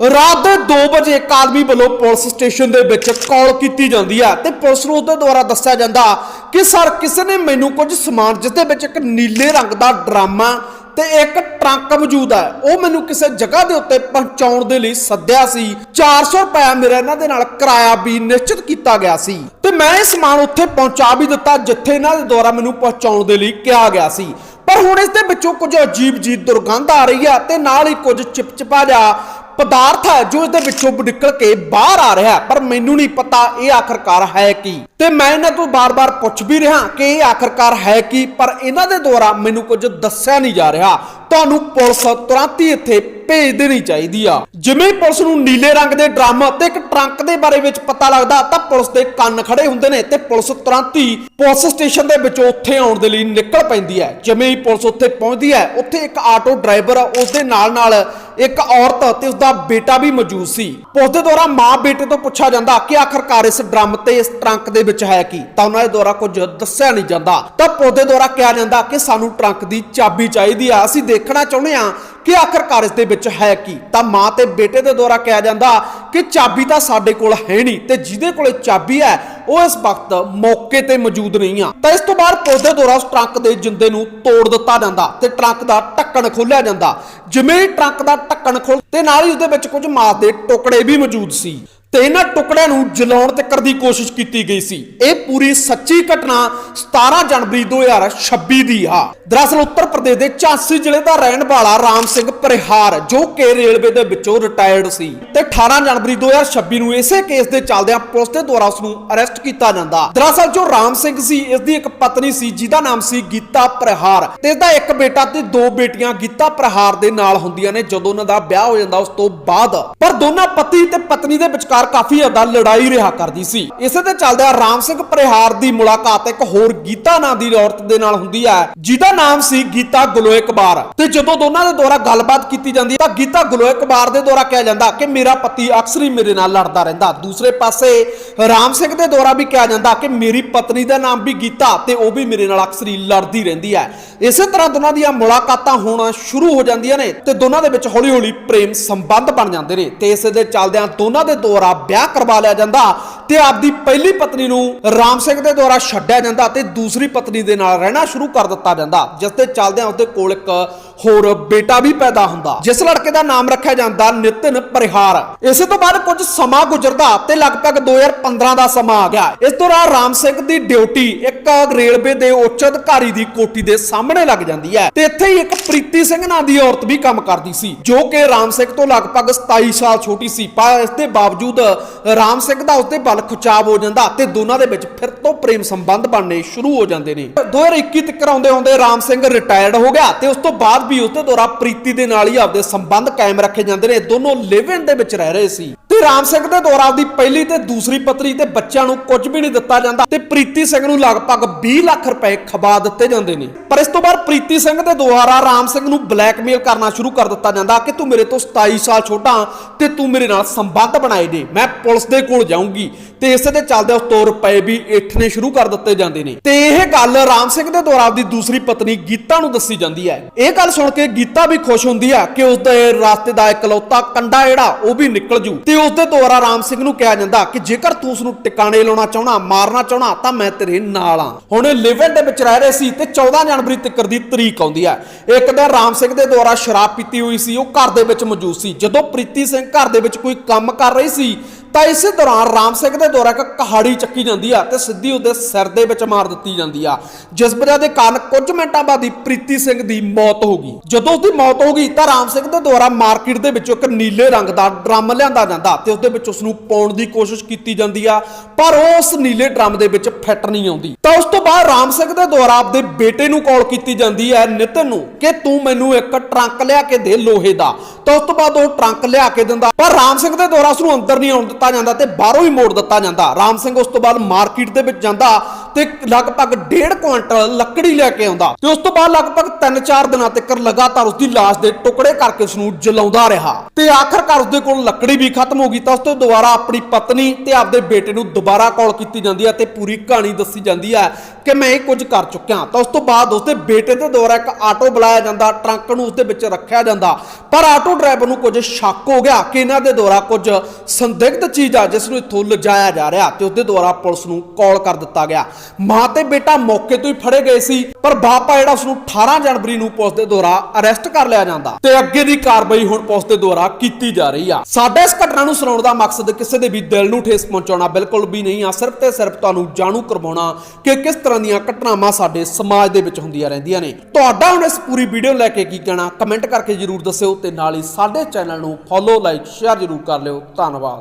ਰਾਤ ਦੇ 2 ਵਜੇ ਇੱਕ ਆਦਮੀ ਵੱਲੋਂ ਪੁਲਿਸ ਸਟੇਸ਼ਨ ਦੇ ਵਿੱਚ ਕਾਲ ਕੀਤੀ ਜਾਂਦੀ ਹੈ ਤੇ ਪੁਲਿਸ ਨੂੰ ਉਹਦੇ ਦੁਆਰਾ ਦੱਸਿਆ ਜਾਂਦਾ ਕਿ, ਸਰ, ਕਿਸੇ ਨੇ ਮੈਨੂੰ ਕੁਝ ਸਮਾਨ ਜਿਸ ਦੇ ਵਿੱਚ ਇੱਕ ਨੀਲੇ ਰੰਗ ਦਾ ਡਰਾਮਾ ਤੇ ਇੱਕ ਟਰੰਕ ਮੌਜੂਦ ਹੈ ਉਹ ਮੈਨੂੰ ਕਿਸੇ ਜਗ੍ਹਾ ਦੇ ਉੱਤੇ ਪਹੁੰਚਾਉਣ ਦੇ ਲਈ ਸੱਦਿਆ ਸੀ। 400 ਰੁਪਏ ਮੇਰਾ ਇਹਨਾਂ ਦੇ ਨਾਲ ਕਿਰਾਇਆ ਵੀ ਨਿਸ਼ਚਿਤ ਕੀਤਾ ਗਿਆ ਸੀ ਤੇ ਮੈਂ ਇਹ ਸਮਾਨ ਉੱਥੇ ਪਹੁੰਚਾ ਵੀ ਦਿੱਤਾ, ਜਿੱਥੇ ਇਹਨਾਂ ਦੇ ਦੁਆਰਾ ਮੈਨੂੰ ਪਹੁੰਚਾਉਣ ਦੇ ਲਈ ਕਿਹਾ ਗਿਆ ਸੀ। ਪਰ ਹੁਣ ਇਸ ਦੇ ਵਿੱਚੋਂ ਕੁਝ ਅਜੀਬ ਜੀ ਦੁਰਗੰਧ ਆ ਰਹੀ ਹੈ ਤੇ ਨਾਲ ਹੀ ਕੁਝ ਚਿਪਚਿਪਾ ਜਿਹਾ ਪਦਾਰਥ ਹੈ ਜੋ ਇਸ ਦੇ ਵਿੱਚੋਂ ਨਿਕਲ ਕੇ ਬਾਹਰ ਆ ਰਿਹਾ ਪਰ ਮੈਨੂੰ ਨਹੀਂ ਪਤਾ ਇਹ ਆਖਰਕਾਰ ਹੈ ਕੀ। ਤੇ ਮੈਂ ਇਹਨਾਂ ਤੋਂ ਬਾਰ-ਬਾਰ ਪੁੱਛ ਵੀ ਰਿਹਾ ਕਿ ਇਹ ਆਖਰਕਾਰ ਹੈ ਕੀ, ਪਰ ਇਹਨਾਂ ਦੇ ਦੁਆਰਾ ਮੈਨੂੰ ਕੁਝ ਦੱਸਿਆ ਨਹੀਂ ਜਾ ਰਿਹਾ। ਤੁਹਾਨੂੰ ਪੁਲਿਸ ਤੁਰੰਤ ਹੀ ਇੱਥੇ ਭੇਜ ਦੇਣੀ ਚਾਹੀਦੀ ਆ। ਜਿਵੇਂ ਪੁਲਿਸ ਨੂੰ ਨੀਲੇ ਰੰਗ ਦੇ ਡਰਮ ਤੇ ਇੱਕ ਟਰੰਕ ਦੇ ਬਾਰੇ ਵਿੱਚ ਪਤਾ ਲੱਗਦਾ, ਤਾਂ ਪੁਲਿਸ ਦੇ ਕੰਨ ਖੜੇ ਹੁੰਦੇ ਨੇ ਤੇ ਪੁਲਿਸ ਤੁਰੰਤ ਹੀ ਪੁਲਿਸ ਸਟੇਸ਼ਨ ਦੇ ਵਿੱਚੋਂ ਉੱਥੇ ਆਉਣ ਦੇ ਲਈ ਨਿਕਲ ਪੈਂਦੀ ਹੈ। ਜਿਵੇਂ ਹੀ ਪੁਲਿਸ ਉੱਥੇ ਪਹੁੰਚਦੀ ਹੈ, ਉੱਥੇ ਇੱਕ ਆਟੋ ਡਰਾਈਵਰ ਉਸ ਦੇ ਨਾਲ ਨਾਲ ਇੱਕ ਔਰਤ ਤੇ ਉਸਦਾ ਬੇਟਾ ਵੀ ਮੌਜੂਦ ਸੀ। ਪੁਲਿਸ ਦੇ ਦੁਆਰਾ ਮਾਂ ਬੇਟੇ ਤੋਂ ਪੁੱਛਿਆ ਜਾਂਦਾ ਕਿ ਆਖਰਕਾਰ ਇਸ ਡਰਮ ਤੇ ਇਸ ਟਰੰਕ ਦੇ ਵਿੱਚ ਹੈ ਕੀ, ਤਾਂ ਉਹਨਾਂ ਦੇ ਦੁਆਰਾ ਕੁਝ ਦੱਸਿਆ ਨਹੀਂ ਜਾਂਦਾ। ਤਾਂ ਪੁਲਿਸ ਦੇ ਦੁਆਰਾ ਕਿਹਾ ਜਾਂਦਾ ਕਿ ਸਾਨੂੰ ਟਰੰਕ ਦੀ ਚਾਬੀ ਚਾਹੀਦੀ ਆ, ਅਸੀਂ ਦੇਖਣਾ ਚਾਹੁੰਦੇ ਆ ਕਿ ਆਖਰਕਾਰ ਇਸ ਦੇ ਵਿੱਚ ਹੈ ਕੀ। ਤਾਂ ਮਾਂ ਤੇ ਬੇਟੇ ਦੇ ਦੁਆਰਾ ਕਿਹਾ ਜਾਂਦਾ ਕਿ ਚਾਬੀ ਤਾਂ ਸਾਡੇ ਕੋਲ ਹੈ ਨਹੀਂ ਤੇ ਜਿਹਦੇ ਕੋਲੇ ਚਾਬੀ ਹੈ, ਉਹ ਇਸ ਵਕਤ ਮੌਕੇ ਤੇ ਮੌਜੂਦ ਨਹੀਂ ਆ। ਤਾਂ ਇਸ ਤੋਂ ਬਾਅਦ ਪੁਲਿਸ ਦੇ ਦੁਆਰਾ ਉਸ ਟਰੰਕ ਦੇ ਜਿੰਦੇ ਨੂੰ ਤੋੜ ਦਿੱਤਾ ਜਾਂਦਾ ਤੇ ਟਰੰਕ ਦਾ ਢੱਕਣ ਖੋਲਿਆ ਜਾਂਦਾ। ਜਿਵੇਂ ਟਰੱਕ ਦਾ ਢੱਕਣ ਖੋਲ ਤੇ ਨਾਲ ਹੀ ਉਹਦੇ ਵਿੱਚ ਕੁਝ ਮਾਸ ਦੇ ਟੁਕੜੇ ਵੀ ਮੌਜੂਦ ਸੀ। ਤੇ ਇਹਨਾਂ ਟੁਕੜਿਆਂ ਨੂੰ ਜਲਾਉਣ ਤੱਕ ਦੀ ਕੋਸ਼ਿਸ਼ ਕੀਤੀ ਗਈ ਸੀ। ਇਹ ਪੂਰੀ ਸੱਚੀ ਘਟਨਾ 17 ਜਨਵਰੀ 2026 ਦੀ ਆ। ਦਰਅਸਲ ਉੱਤਰ ਪ੍ਰਦੇਸ਼ ਦੇ ਝਾਂਸੀ ਜ਼ਿਲ੍ਹੇ ਦਾ ਰਹਿਣ ਵਾਲਾ ਰਾਮ ਸਿੰਘ ਪਰਿਹਾਰ, ਜੋ ਕਿ ਰੇਲਵੇ ਦੇ ਵਿੱਚੋਂ ਰਿਟਾਇਰਡ ਸੀ ਤੇ 18 ਜਨਵਰੀ 2026 ਨੂੰ ਇਸੇ ਕੇਸ ਦੇ ਚੱਲਦਿਆਂ ਪੁਲਿਸ ਦੇ ਦੁਆਰਾ ਉਸ ਨੂੰ ਅਰੈਸਟ ਕੀਤਾ ਜਾਂਦਾ। ਦਰਅਸਲ ਜੋ ਰਾਮ ਸਿੰਘ ਸੀ ਇਸ ਦੀ ਇੱਕ ਪਤਨੀ ਸੀ, ਜਿਹਦਾ ਨਾਮ ਸੀ ਗੀਤਾ ਪਰਿਹਾਰ ਤੇ ਇਸ ਦਾ ਇੱਕ ਬੇਟਾ ਤੇ ਦੋ ਬੇਟੀਆਂ ਗੀਤਾ ਪਰਿਹਾਰ ਦੇ ਨਾਲ ਹੁੰਦੀਆਂ ਨੇ, ਜਦੋਂ ਉਹਨਾਂ ਦਾ ਵਿਆਹ ਹੋ ਜਾਂਦਾ ਉਸ ਤੋਂ ਬਾਅਦ। ਪਰ ਦੋਨਾਂ ਪਤੀ ਤੇ ਪਤਨੀ ਦੇ ਵਿਚਕਾਰ ਕਾਫੀ ਜ਼ਿਆਦਾ ਲੜਾਈ ਰਿਹਾ ਕਰਦੀ ਸੀ। ਇਸੇ ਤੇ ਚੱਲਦਿਆਂ ਰਾਮ ਸਿੰਘ ਪਰਿਹਾਰ ਦੀ ਮੁਲਾਕਾਤ ਇੱਕ ਹੋਰ ਗੀਤਾ ਨਾਂ ਦੀ ਔਰਤ ਦੇ ਨਾਲ ਹੁੰਦੀ ਹੈ, ਜਿਹਦਾ ਨਾਮ ਸੀ ਗੀਤਾ ਗਲੋਇਕਬਾਰ ਤੇ ਜਦੋਂ ਦੋਨਾਂ ਦੇ ਦੁਆਰਾ ਗੱਲਬਾਤ ਕੀਤੀ ਜਾਂਦੀ ਹੈ, ਤਾਂ ਗੀਤਾ ਗਲੋਇਕਬਾਰ ਦੇ ਦੁਆਰਾ ਕਿਹਾ ਜਾਂਦਾ ਕਿ ਮੇਰਾ ਪਤੀ ਅਕਸਰ ਹੀ ਮੇਰੇ ਨਾਲ ਲੜਦਾ ਰਹਿੰਦਾ। ਦੂਸਰੇ ਪਾਸੇ ਰਾਮ ਸਿੰਘ ਦੇ ਦੁਆਰਾ ਵੀ ਕਿਹਾ ਜਾਂਦਾ ਕਿ ਮੇਰੀ ਪਤਨੀ ਦਾ ਨਾਮ ਵੀ ਗੀਤਾ ਤੇ ਉਹ ਵੀ ਮੇਰੇ ਨਾਲ ਅਕਸਰ ਹੀ ਲੜਦੀ ਰਹਿੰਦੀ ਹੈ। ਇਸੇ ਤਰ੍ਹਾਂ ਦੋਨਾਂ ਦੀਆਂ ਮੁਲਾਕਾਤਾਂ ਹੋਣਾ ਸ਼ੁਰੂ ਹੋ ਜਾਂਦੀਆਂ ਨੇ ਤੇ ਦੋਨਾਂ ਦੇ ਵਿੱਚ ਹੌਲੀ-ਹੌਲੀ ਪ੍ਰੇਮ ਸੰਬੰਧ ਬਣ ਜਾਂਦੇ ਨੇ। ਤੇ ਇਸੇ ਦੇ ਚੱਲਦਿਆਂ ਦੋਨਾਂ ਦੇ ਦੁਆਰਾ ਵਿਆਹ ਕਰਵਾ ਲਿਆ ਜਾਂਦਾ ਤੇ ਆਪਦੀ ਪਹਿਲੀ ਪਤਨੀ ਨੂੰ ਰਾਮ ਸਿੰਘ ਦੇ ਦੁਆਰਾ ਛੱਡਿਆ ਜਾਂਦਾ ਤੇ ਦੂਸਰੀ ਪਤਨੀ ਦੇ ਨਾਲ ਰਹਿਣਾ ਸ਼ੁਰੂ ਕਰ ਦਿੱਤਾ ਜਾਂਦਾ ਜਿਸ ਤੇ ਚੱਲਦਿਆਂ ਉਸਦੇ ਕੋਲ ਇੱਕ ਹੋਰ ਬੇਟਾ ਵੀ ਪੈਦਾ ਹੁੰਦਾ। ਜਿਸ ਲੜਕੇ ਦਾ ਨਾਮ ਰੱਖਿਆ ਜਾਂਦਾ ਨਿਤਿਨ ਪਰਿਹਾਰ। ਇਸੇ ਤੋਂ ਬਾਅਦ ਕੁਝ ਸਮਾਂ ਗੁਜ਼ਰਦਾ ਤੇ ਲਗਭਗ 2015 ਦਾ ਸਮਾਂ ਆ ਗਿਆ। ਇਸ ਦੌਰਾਨ ਰਾਮ ਸਿੰਘ ਦੀ ਡਿਊਟੀ ਇੱਕ ਰੇਲਵੇ ਦੇ ਉੱਚ ਅਧਿਕਾਰੀ ਦੀ ਕੋਠੀ ਦੇ ਸਾਹਮਣੇ ਲੱਗ ਜਾਂਦੀ ਹੈ ਤੇ ਇੱਥੇ ਹੀ ਇੱਕ ਪ੍ਰੀਤੀ ਸਿੰਘ ਨਾਂ ਦੀ ਔਰਤ ਵੀ ਕੰਮ ਕਰਦੀ ਸੀ, ਜੋ ਕਿ ਰਾਮ ਸਿੰਘ ਤੋਂ ਲਗਭਗ 27 ਸਾਲ ਛੋਟੀ ਸੀ। ਪਰ ਇਸ ਦੇ ਬਾਵਜੂਦ ਰਾਮ ਸਿੰਘ ਦਾ ਉਸਦੇ ਵੱਲ ਖਿਚਾਵ ਹੋ ਜਾਂਦਾ ਤੇ ਦੋਨਾਂ ਦੇ ਵਿੱਚ ਫਿਰ ਤੋਂ ਪ੍ਰੇਮ ਸੰਬੰਧ ਬਣਨੇ ਸ਼ੁਰੂ ਹੋ ਜਾਂਦੇ ਨੇ। 2021 ਤੱਕ ਆਉਂਦੇ ਹੁੰਦੇ ਰਾਮ ਸਿੰਘ ਰਿਟਾਇਰਡ ਹੋ ਗਿਆ ਤੇ ਉਸ ਤੋਂ ਬਾਅਦ ਵੀ ਉਸ ਦੇ ਦੁਆਰਾ ਪ੍ਰੀਤੀ ਦੇ ਨਾਲ ਹੀ ਆਪਦੇ ਸੰਬੰਧ ਕਾਇਮ ਰੱਖੇ ਜਾਂਦੇ ਨੇ। ਦੋਨੋਂ ਲਿਵ ਇਨ ਦੇ ਵਿੱਚ ਰਹਿ ਰਹੇ ਸੀ। ਤੇ ਰਾਮ ਸਿੰਘ ਦੇ ਦੁਆਰਾ ਆਪਦੀ ਪਹਿਲੀ ਤੇ ਦੂਸਰੀ ਪਤਨੀ ਤੇ ਬੱਚਿਆਂ ਨੂੰ ਕੁਝ ਵੀ ਨਹੀਂ ਦਿੱਤਾ ਜਾਂਦਾ ਤੇ ਪ੍ਰੀਤੀ ਸਿੰਘ ਨੂੰ ਲਗਭਗ 20 ਲੱਖ ਰੁਪਏ ਖਵਾ ਦਿੱਤੇ ਜਾਂਦੇ ਨੇ। ਪਰ ਇਸ ਤੋਂ ਬਾਅਦ ਪ੍ਰੀਤੀ ਸਿੰਘ ਦੇ ਦੁਆਰਾ ਰਾਮ ਸਿੰਘ ਨੂੰ ਬਲੈਕਮੇਲ ਕਰਨਾ ਸ਼ੁਰੂ ਕਰ ਦਿੱਤਾ ਜਾਂਦਾ ਕਿ ਤੂੰ ਮੇਰੇ ਤੋਂ 27 ਸਾਲ ਛੋਟਾ ਤੇ ਤੂੰ ਮੇਰੇ ਨਾਲ ਸੰਬੰਧ ਬਣਾਏ ਨੇ ਮੈਂ ਪੁਲਿਸ ਦੇ ਕੋਲ ਜਾਊਂਗੀ ਤੇ ਇਸੇ ਦੇ ਚੱਲਦੇ ਉਸ ਤੋਂ ਰੁਪਏ ਵੀ ਇੱਠਣੇ ਸ਼ੁਰੂ ਕਰ ਦਿੱਤੇ ਜਾਂਦੇ ਨੇ। ਤੇ ਇਹ ਗੱਲ ਰਾਮ ਸਿੰਘ ਦੇ ਦੁਆਰਾ ਆਪਦੀ ਦੂਸਰੀ ਪਤਨੀ ਗੀਤਾ ਨੂੰ ਦੱਸੀ ਜਾਂਦੀ ਹੈ। ਇਹ ਗੱਲ ਸੁਣ ਕੇ ਗੀਤਾ ਵੀ ਖੁਸ਼ ਹੁੰਦੀ ਹੈ ਕਿ ਉਸ ਦੇ ਰਾਸਤੇ ਦਾ ਇਕਲੌਤਾ ਕੰਡਾ ਜਿਹੜਾ ਉਹ ਵੀ ਨਿਕਲ ਜੂ ਤੇ ਉਸ ਦੇ ਦੁਆਰਾ ਰਾਮ ਸਿੰਘ ਨੂੰ ਕਿਹਾ ਜਾਂਦਾ ਕਿ ਜੇਕਰ ਤੂੰ ਉਸ ਨੂੰ ਟਿਕਾਣੇ ਲਾਉਣਾ ਚਾਹਣਾ ਮਾਰਨਾ ਚਾਹਣਾ ਤਾਂ ਮੈਂ ਤੇਰੇ ਨਾਲ ਆ। ਹੁਣ ਇਹ ਲਿਵਨ ਦੇ ਵਿੱਚ ਰਹਿ ਰਹੇ ਸੀ ਤੇ 14 ਜਨਵਰੀ ਤੱਕ ਦੀ ਤਰੀਕ ਆਉਂਦੀ ਹੈ। ਇੱਕ ਦਿਨ ਰਾਮ ਸਿੰਘ ਦੇ ਦੁਆਰਾ ਸ਼ਰਾਬ ਪੀਤੀ ਹੋਈ ਸੀ, ਉਹ ਘਰ ਦੇ ਵਿੱਚ ਮੌਜੂਦ ਸੀ। ਜਦੋਂ ਪ੍ਰੀਤੀ ਸਿੰਘ ਘਰ ਦੇ ਵਿੱਚ ਕੋਈ ਕੰਮ ਕਰ ਰਹੀ ਸੀ ਤਾਂ ਇਸੇ ਦੌਰਾਨ ਰਾਮ ਸਿੰਘ ਦੇ ਦੁਆਰਾ ਇੱਕ ਕਹਾੜੀ ਚੱਕੀ ਜਾਂਦੀ ਆ ਤੇ ਸਿੱਧੀ ਉਹਦੇ ਸਿਰ ਦੇ ਵਿੱਚ ਮਾਰ ਦਿੱਤੀ ਜਾਂਦੀ ਆ। ਜਿਸ ਵਜ੍ਹਾ ਦੇ ਕਾਰਨ ਕੁਝ ਮਿੰਟਾਂ ਬਾਅਦ ਹੀ ਪ੍ਰੀਤੀ ਸਿੰਘ ਦੀ ਮੌਤ ਹੋ ਗਈ। ਜਦੋਂ ਉਸਦੀ ਮੌਤ ਹੋ ਗਈ ਤਾਂ ਰਾਮ ਸਿੰਘ ਦੇ ਦੁਆਰਾ ਮਾਰਕੀਟ ਦੇ ਵਿੱਚੋਂ ਇੱਕ ਨੀਲੇ ਰੰਗ ਦਾ ਡਰਮ ਲਿਆਂਦਾ ਜਾਂਦਾ ਤੇ ਉਸਦੇ ਵਿੱਚ ਉਸ ਨੂੰ ਪਾਉਣ ਦੀ ਕੋਸ਼ਿਸ਼ ਕੀਤੀ ਜਾਂਦੀ ਆ, ਪਰ ਉਹ ਉਸ ਨੀਲੇ ਡਰਮ ਦੇ ਵਿੱਚ ਫਿੱਟ ਨਹੀਂ ਆਉਂਦੀ। ਤਾਂ ਉਸ ਤੋਂ ਬਾਅਦ ਰਾਮ ਸਿੰਘ ਦੇ ਦੁਆਰਾ ਆਪਦੇ ਬੇਟੇ ਨੂੰ ਕਾਲ ਕੀਤੀ ਜਾਂਦੀ ਹੈ ਨਿਤਨ ਨੂੰ ਕਿ ਤੂੰ ਮੈਨੂੰ ਇੱਕ ਟਰੰਕ ਲਿਆ ਕੇ ਦੇ ਲੋਹੇ ਦਾ। ਤਾਂ ਉਸ ਤੋਂ ਬਾਅਦ ਉਹ ਟਰੰਕ ਲਿਆ ਕੇ ਦਿੰਦਾ, ਪਰ ਰਾਮ ਸਿੰਘ ਦੇ ਦੁਆਰਾ ਉਸ ਨੂੰ ਅੰਦਰ ਨਹੀਂ ਆਉਣ ਦਿੱਤਾ ਜਾਂਦਾ ਤੇ ਬਾਹਰੋਂ ਹੀ ਮੋੜ ਦਿੱਤਾ ਜਾਂਦਾ। ਰਾਮ ਸਿੰਘ ਉਸ ਤੋਂ ਬਾਅਦ ਮਾਰਕੀਟ ਦੇ ਵਿੱਚ ਜਾਂਦਾ। ਤੇ ਲਗਭਗ 1.5 ਕੁਇੰਟਲ ਲੱਕੜੀ ਲੈ ਕੇ ਆਉਂਦਾ ਤੇ ਉਸ ਤੋਂ ਬਾਅਦ ਲਗਭਗ 3-4 ਦਿਨਾਂ ਤੱਕ ਲਗਾਤਾਰ ਉਸ ਦੀ ਲਾਸ਼ ਦੇ ਟੁਕੜੇ ਕਰਕੇ ਉਸ ਨੂੰ ਜਲਾਉਂਦਾ ਰਿਹਾ ਤੇ ਆਖਰਕਾਰ ਉਸ ਦੇ ਕੋਲ ਲੱਕੜੀ ਵੀ ਖਤਮ ਹੋ ਗਈ ਤਾਂ ਉਸ ਤੋਂ ਦੁਬਾਰਾ ਆਪਣੀ ਪਤਨੀ ਤੇ ਆਪਦੇ ਬੇਟੇ ਨੂੰ ਦੁਬਾਰਾ ਕਾਲ ਕੀਤੀ ਜਾਂਦੀ ਹੈ ਤੇ ਪੂਰੀ ਕਹਾਣੀ ਦੱਸੀ ਜਾਂਦੀ ਹੈ ਕਿ ਮੈਂ ਇਹ ਕੁਝ ਕਰ ਚੁੱਕਿਆ ਤਾਂ ਉਸ ਤੋਂ ਬਾਅਦ ਉਸਦੇ ਬੇਟੇ ਦੇ ਦੁਆਰਾ ਇੱਕ ਆਟੋ ਬੁਲਾਇਆ ਜਾਂਦਾ, ਟਰੰਕ ਨੂੰ ਉਸਦੇ ਵਿੱਚ ਰੱਖਿਆ ਜਾਂਦਾ। ਪਰ ਆਟੋ ਡਰਾਈਵਰ ਨੂੰ ਕੁਝ ਸ਼ੱਕ ਹੋ ਗਿਆ ਕਿ ਇਹਨਾਂ ਦੇ ਦੁਆਰਾ ਕੁਝ ਸੰਦਿਗਧ ਚੀਜ਼ ਆ ਜਿਸ ਨੂੰ ਇੱਥੋਂ ਲਿਜਾਇਆ ਜਾ ਰਿਹਾ ਤੇ ਉਸਦੇ ਦੁਆਰਾ ਪੁਲਿਸ ਨੂੰ ਕਾਲ ਕਰ ਦਿੱਤਾ ਗਿਆ। ਮਾਂ ਤੇ ਬੇਟਾ ਮੌਕੇ ਤੋਂ ਹੀ ਫੜੇ ਗਏ ਸੀ, ਪਰ ਬਾਪਾ ਜਿਹੜਾ ਉਸ ਨੂੰ 18 ਜਨਵਰੀ ਨੂੰ ਪੁਲਿਸ ਦੇ ਦੁਆਰਾ ਅਰੈਸਟ ਕਰ ਲਿਆ ਜਾਂਦਾ ਤੇ ਅੱਗੇ ਦੀ ਕਾਰਵਾਈ ਹੁਣ ਪੁਲਿਸ ਦੇ ਦੁਆਰਾ ਕੀਤੀ ਜਾ ਰਹੀ ਆ। ਸਾਡਾ ਇਸ ਘਟਨਾ ਨੂੰ ਸੁਣਾਉਣ ਦਾ ਮਕਸਦ ਕਿਸੇ ਦੇ ਵੀ ਦਿਲ ਨੂੰ ਠੇਸ ਪਹੁੰਚਾਉਣਾ ਬਿਲਕੁਲ ਵੀ ਨਹੀਂ ਆ, ਸਿਰਫ ਤੇ ਸਿਰਫ ਤੁਹਾਨੂੰ ਜਾਣੂ ਕਰਵਾਉਣਾ ਕਿ ਕਿਸ ਤਰ੍ਹਾਂ ਦੀਆਂ ਘਟਨਾਵਾਂ ਸਾਡੇ ਸਮਾਜ ਦੇ ਵਿੱਚ ਹੁੰਦੀਆਂ ਰਹਿੰਦੀਆਂ ਨੇ। ਤੁਹਾਡਾ ਹੁਣ ਇਸ ਪੂਰੀ ਵੀਡੀਓ ਲੈ ਕੇ ਕੀ ਕਹਿਣਾ, ਕਮੈਂਟ ਕਰਕੇ ਜਰੂਰ ਦੱਸਿਓ ਤੇ ਨਾਲ ਹੀ ਸਾਡੇ ਚੈਨਲ ਨੂੰ ਫੋਲੋ, ਲਾਈਕ, ਸ਼ੇਅਰ ਜਰੂਰ ਕਰ ਲਿਓ। ਧੰਨਵਾਦ।